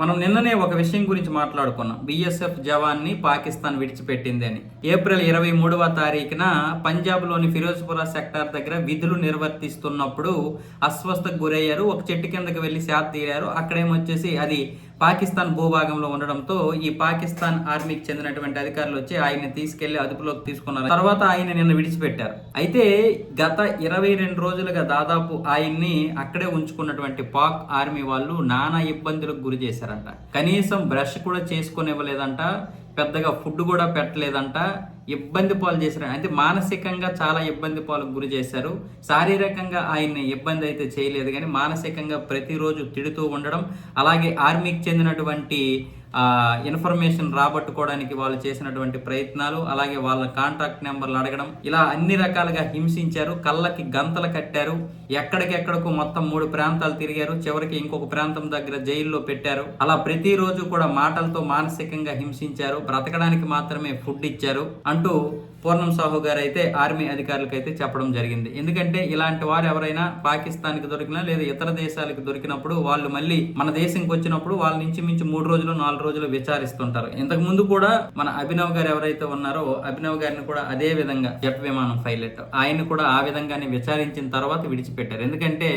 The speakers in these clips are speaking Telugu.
మనం నిన్ననే ఒక విషయం గురించి మాట్లాడుకున్నాం. బీఎస్ఎఫ్ జవాన్ని పాకిస్తాన్ విడిచిపెట్టింది అని. ఏప్రిల్ ఇరవై మూడవ తారీఖున పంజాబ్లోని ఫిరోజ్పురా సెక్టార్ దగ్గర విధులు నిర్వర్తిస్తున్నప్పుడు అస్వస్థకు గురయ్యారు. ఒక చెట్టు కిందకి వెళ్ళి శాత తీరారు. అక్కడేమొచ్చేసి అది పాకిస్తాన్ భూభాగంలో ఉండడంతో ఈ పాకిస్తాన్ ఆర్మీకి చెందినటువంటి అధికారులు వచ్చి ఆయన్ని తీసుకెళ్ళి అదుపులోకి తీసుకున్నారు. తర్వాత ఆయన నిన్న విడిచిపెట్టారు. అయితే గత ఇరవై రెండు రోజులుగా దాదాపు ఆయన్ని అక్కడే ఉంచుకున్నటువంటి పాక్ ఆర్మీ వాళ్ళు నానా ఇబ్బందులకు గురి చేశారంట. కనీసం బ్రష్ కూడా చేసుకునివ్వలేదంట పెద్దగా ఫుడ్ కూడా పెట్టలేదంట ఇబ్బంది పాలు చేశారు. అంటే మానసికంగా చాలా ఇబ్బంది పాలకు గురి చేశారు. శారీరకంగా ఆయన్ని ఇబ్బంది అయితే చేయలేదు. కానీ మానసికంగా ప్రతిరోజు తిడుతూ ఉండడం అలాగే ఆర్మీకి చెందినటువంటి ఇన్ఫర్మేషన్ రాబట్టుకోవడానికి వాళ్ళు చేసినటువంటి ప్రయత్నాలు అలాగే వాళ్ళ కాంటాక్ట్ నెంబర్లు అడగడం ఇలా అన్ని రకాలుగా హింసించారు. కళ్ళకి గంతలు కట్టారు. ఎక్కడికెక్కడకు మొత్తం మూడు ప్రాంతాలు తిరిగారు. చివరికి ఇంకొక ప్రాంతం దగ్గర జైల్లో పెట్టారు. అలా ప్రతిరోజు కూడా మాటలతో మానసికంగా హింసించారు. బ్రతకడానికి మాత్రమే ఫుడ్ ఇచ్చారు. అంటూ పూర్ణం సాహు గారు అయితే ఆర్మీ అధికారులకు అయితే చెప్పడం జరిగింది. ఎందుకంటే ఇలాంటి వారు ఎవరైనా పాకిస్తాన్కి దొరికినా లేదా ఇతర దేశాలకు దొరికినప్పుడు వాళ్ళు మళ్ళీ మన దేశంకి వచ్చినప్పుడు వాళ్ళ నుంచి మించి మూడు రోజులు నాలుగు రోజులు విచారిస్తుంటారు. ఇంతకు ముందు కూడా మన అభినవ్ గారు ఎవరైతే ఉన్నారో అభినవ్ గారిని కూడా అదే విధంగా జెట్ విమానం పైలట్ ఆయన కూడా ఆ విధంగానే విచారించిన తర్వాత విడిచిపెట్టారు. ఎందుకంటే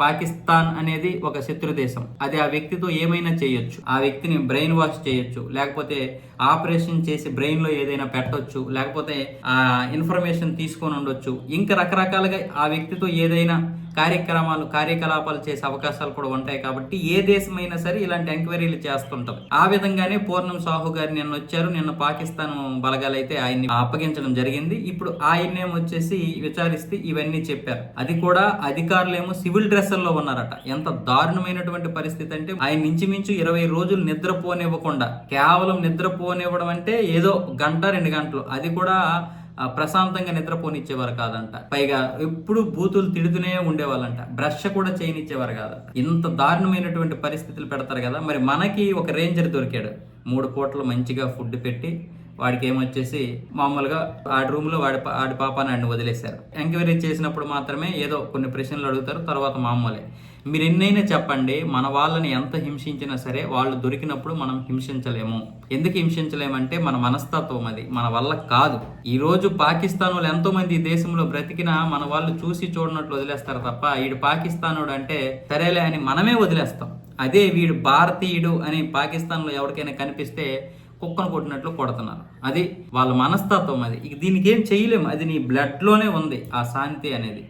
పాకిస్తాన్ అనేది ఒక శత్రు దేశం. అది ఆ వ్యక్తితో ఏమైనా చేయొచ్చు. ఆ వ్యక్తిని బ్రెయిన్ వాష్ చేయొచ్చు. లేకపోతే ఆపరేషన్ చేసి బ్రెయిన్లో ఏదైనా పెట్టొచ్చు. లేకపోతే ఆ ఇన్ఫర్మేషన్ తీసుకొని ఉండొచ్చు. ఇంకా రకరకాలుగా ఆ వ్యక్తితో ఏదైనా కార్యక్రమాలు కార్యకలాపాలు చేసే అవకాశాలు కూడా ఉంటాయి కాబట్టి ఏ దేశమైనా సరే ఇలాంటి ఎంక్వైరీలు చేస్తుంటారు ఆ విధంగానే పూర్ణం సాహు గారు నిన్న వచ్చారు. నిన్న పాకిస్తాన్ బలగాలు అయితే ఆయన్ని అప్పగించడం జరిగింది. ఇప్పుడు ఆయన్నేం వచ్చేసి విచారిస్తే ఇవన్నీ చెప్పారు. అది కూడా అధికారులేమో సివిల్ డ్రెస్సుల్లో ఉన్నారట. ఎంత దారుణమైనటువంటి పరిస్థితి అంటే ఆయన ఇంచుమించు ఇరవై రోజులు నిద్రపోనివ్వకుండా కేవలం నిద్రపోనివ్వడం అంటే ఏదో గంట రెండు గంటలు. అది కూడా ప్రశాంతంగా నిద్రపోనిచ్చేవారు కాదంట. పైగా ఎప్పుడు బూతులు తిడుతూనే ఉండేవాళ్ళంట. బ్రష్ కూడా చేయనిచ్చేవారు కాదంట ఇంత దారుణమైనటువంటి పరిస్థితులు పెడతారు కదా. మరి మనకి ఒక రేంజర్ దొరికాడు. మూడు పూటలు మంచిగా ఫుడ్ పెట్టి వాడికి ఏమొచ్చేసి మామూలుగా ఆ రూమ్లో వాడి పా- పాప నన్ను వదిలేశారు. ఎంక్వైరీ చేసినప్పుడు మాత్రమే ఏదో కొన్ని ప్రశ్నలు అడుగుతారు తర్వాత మామూలే. మీరు ఎన్నైనా చెప్పండి మన వాళ్ళని ఎంత హింసించినా సరే వాళ్ళు దొరికినప్పుడు మనం హింసించలేము. ఎందుకు హింసించలేమంటే మన మనస్తత్వం అది మన వల్ల కాదు. ఈ రోజు పాకిస్తాన్ వాళ్ళు ఎంతో మంది ఈ దేశంలో బ్రతికినా మన వాళ్ళు చూసి చూడనట్లు వదిలేస్తారు తప్ప వీడు పాకిస్తానుడు అంటే సరేలే అని మనమే వదిలేస్తాం. అదే వీడు భారతీయుడు అని పాకిస్తాన్లో ఎవరికైనా కనిపిస్తే కుక్కను కొట్టినట్లు కొడుతున్నారు. అది వాళ్ళ మనస్తత్వం అది. దీనికి ఏం చేయలేము. అది నీ బ్లడ్లోనే ఉంది ఆ శాంతి అనేది.